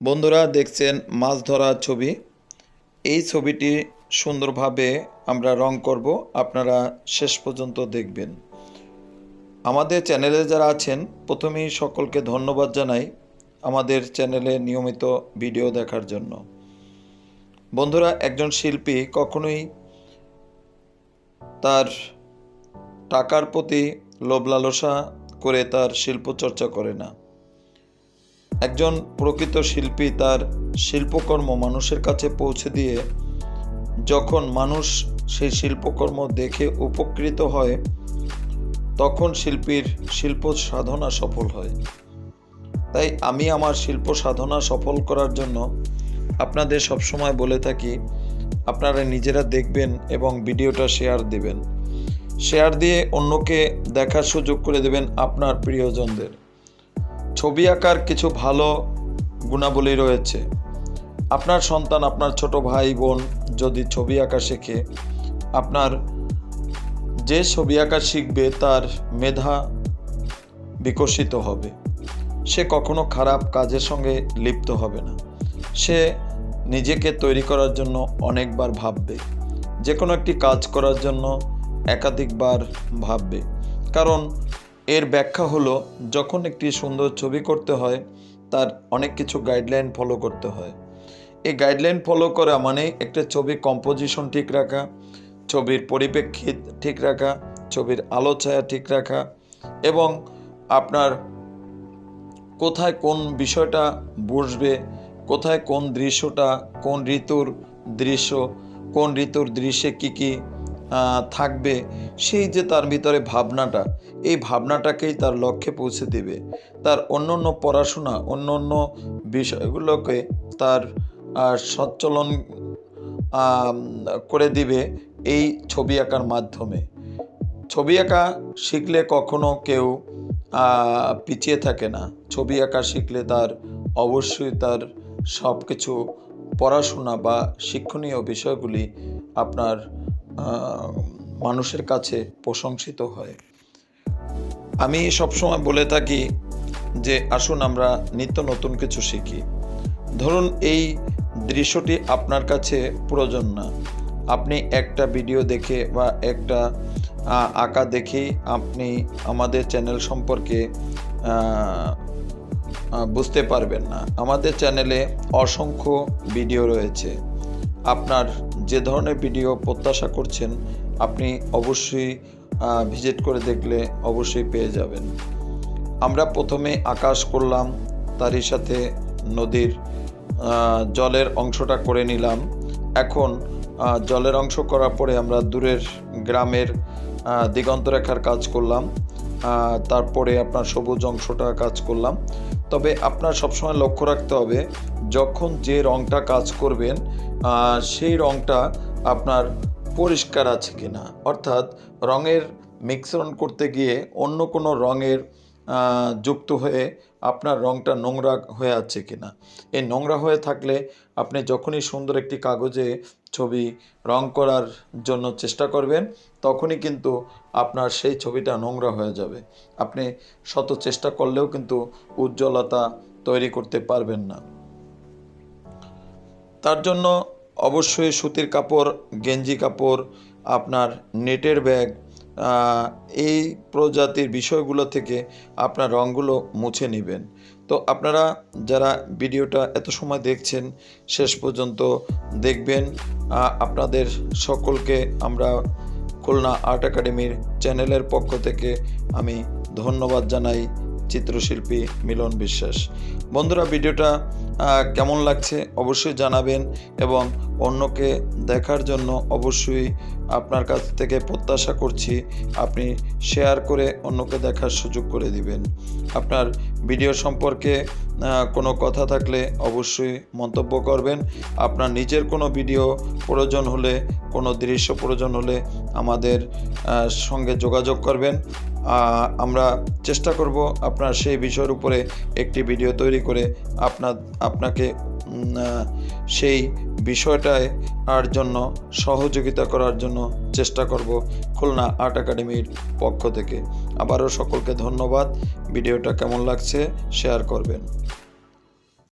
বন্ধুরা দেখছেন মাছ ধরার ছবি। এই ছবিটি সুন্দরভাবে আমরা রং করব, আপনারা শেষ পর্যন্ত দেখবেন। আমাদের চ্যানেলে যারা আছেন, প্রথমেই সকলকে ধন্যবাদ জানাই আমাদের চ্যানেলে নিয়মিত ভিডিও দেখার জন্য। বন্ধুরা, একজন শিল্পী কখনোই তার টাকার প্রতি লোভ লালসা করে তার শিল্প চর্চা করে না। একজন প্রকৃত শিল্পী তার শিল্পকর্ম মানুষের কাছে পৌঁছে দিয়ে যখন মানুষ সেই শিল্পকর্ম দেখে উপকৃত হয়, তখন শিল্পীর শিল্প সাধনা সফল হয়। তাই আমি আমার শিল্প সাধনা সফল করার জন্য আপনাদের সবসময় বলে থাকি, আপনারা নিজেরা দেখবেন এবং ভিডিওটা শেয়ার দেবেন। শেয়ার দিয়ে অন্যকে দেখার সুযোগ করে দেবেন আপনার প্রিয়জনদের। ছবি আঁকার কিছু ভালো গুণাবলী রয়েছে। আপনার সন্তান, আপনার ছোট ভাই, বোন যদি ছবি আঁকা শেখে, আপনার যে ছবি আঁকা শিখবে তার মেধা বিকশিত হবে। সে কখনো খারাপ কাজের সঙ্গে লিপ্ত হবে না। সে নিজেকে তৈরি করার জন্য অনেকবার ভাববে। যে কোনো একটি কাজ করার জন্য একাধিকবার ভাববে। কারণ এর ব্যাখ্যা হলো, যখন একটি সুন্দর ছবি করতে হয়, তার অনেক কিছু গাইডলাইন ফলো করতে হয়। এই গাইডলাইন ফলো করা মানে একটা ছবি কম্পোজিশন ঠিক রাখা, ছবির পরিপ্রেক্ষিত ঠিক রাখা, ছবির আলো, ছায়া ঠিক রাখা এবং আপনার কোথায় কোন বিষয়টা বসবে, কোথায় কোন দৃশ্যটা, কোন ঋতুর দৃশ্য, কোন ঋতুর দৃশ্যে কী কী থাকবে, সেই যে তার ভিতরে ভাবনাটা, এই ভাবনাটাকেই তার লক্ষ্যে পৌঁছে দিবে। তার অন্য অন্য পড়াশোনা, অন্য অন্য বিষয়গুলোকে তার সচ্চলন করে দিবে এই ছবি আঁকার মাধ্যমে। ছবি আঁকা শিখলে কখনো কেউ পিছিয়ে থাকে না। ছবি আঁকা শিখলে তার অবশ্যই তার সব কিছু পড়াশোনা বা শিক্ষণীয় বিষয়গুলি আপনার মানুষের কাছে প্রশংসিত হয়। আমি সবসময় বলে থাকি যে, আসুন আমরা নিত্য নতুন কিছু শিখি। ধরুন, এই দৃশ্যটি আপনার কাছে প্রয়োজন না। আপনি একটা ভিডিও দেখে বা একটা আঁকা দেখেই আপনি আমাদের চ্যানেল সম্পর্কে বুঝতে পারবেন না। আমাদের চ্যানেলে অসংখ্য ভিডিও রয়েছে। আপনার যে ধরনের ভিডিও প্রত্যাশা করছেন আপনি অবশ্যই ভিজিট করে দেখলে অবশ্যই পেয়ে যাবেন। আমরা প্রথমে আকাশ করলাম তারই সাথে নদীর জলের অংশটা করে নিলাম। এখন জলের অংশ করার পরে আমরা দূরের গ্রামের আহ, দিগন্তরেখার কাজ করলাম। তারপরে আপনার সবুজ অংশটা কাজ করলাম। তবে আপনার সবসময় লক্ষ্য রাখতে হবে, যখন যে রঙটা কাজ করবেন সেই রঙটা আপনার পরিষ্কার আছে কি না অর্থাৎ রঙের মিশ্রণ করতে গিয়ে অন্য কোনো রঙের যুক্ত হয়ে আপনার রংটা নোংরা হয়ে আছে কিনা। এই নোংরা হয়ে থাকলে আপনি যখনই সুন্দর একটি কাগজে ছবি রং করার জন্য চেষ্টা করবেন, তখনই কিন্তু আপনার সেই ছবিটা নোংরা হয়ে যাবে। আপনি শত চেষ্টা করলেও কিন্তু উজ্জ্বলতা তৈরি করতে পারবেন না। তার জন্য অবশ্যই সুতির কাপড়, গেঞ্জি কাপড়, আপনার নেটের ব্যাগ এই প্রজাতির বিষয়গুলো থেকে আপনার রঙগুলো মুছে নেবেন। তো আপনারা যারা ভিডিওটা এত সময় দেখছেন, শেষ পর্যন্ত দেখবেন। আপনাদের সকলকে আমরা খুলনা আর্ট একাডেমির চ্যানেলের পক্ষ থেকে আমি ধন্যবাদ জানাই। চিত্রশিল্পী মিলন বিশ্বাস। বন্ধুরা, ভিডিওটা কেমন লাগছে অবশ্যই জানাবেন এবং অন্যকে দেখার জন্য অবশ্যই আপনার কাছ থেকে প্রত্যাশা করছি আপনি শেয়ার করে অন্যকে দেখার সুযোগ করে দিবেন। আপনার ভিডিও সম্পর্কে কোনো কথা থাকলে অবশ্যই মন্তব্য করবেন। আপনার নিজের কোনো ভিডিও প্রয়োজন হলে, কোনো দৃশ্য প্রয়োজন হলে আমাদের সঙ্গে যোগাযোগ করবেন। আমরা চেষ্টা করব আপনার সেই বিষয়ের উপরে একটি ভিডিও তৈরি করে আপনার, আপনাকে সেই বিষয়টায় আর জন্য সহযোগিতা করার জন্য চেষ্টা করব খুলনা আর্ট একাডেমির পক্ষ থেকে। আবারও সকলকে ধন্যবাদ। ভিডিওটা কেমন লাগছে শেয়ার করবেন।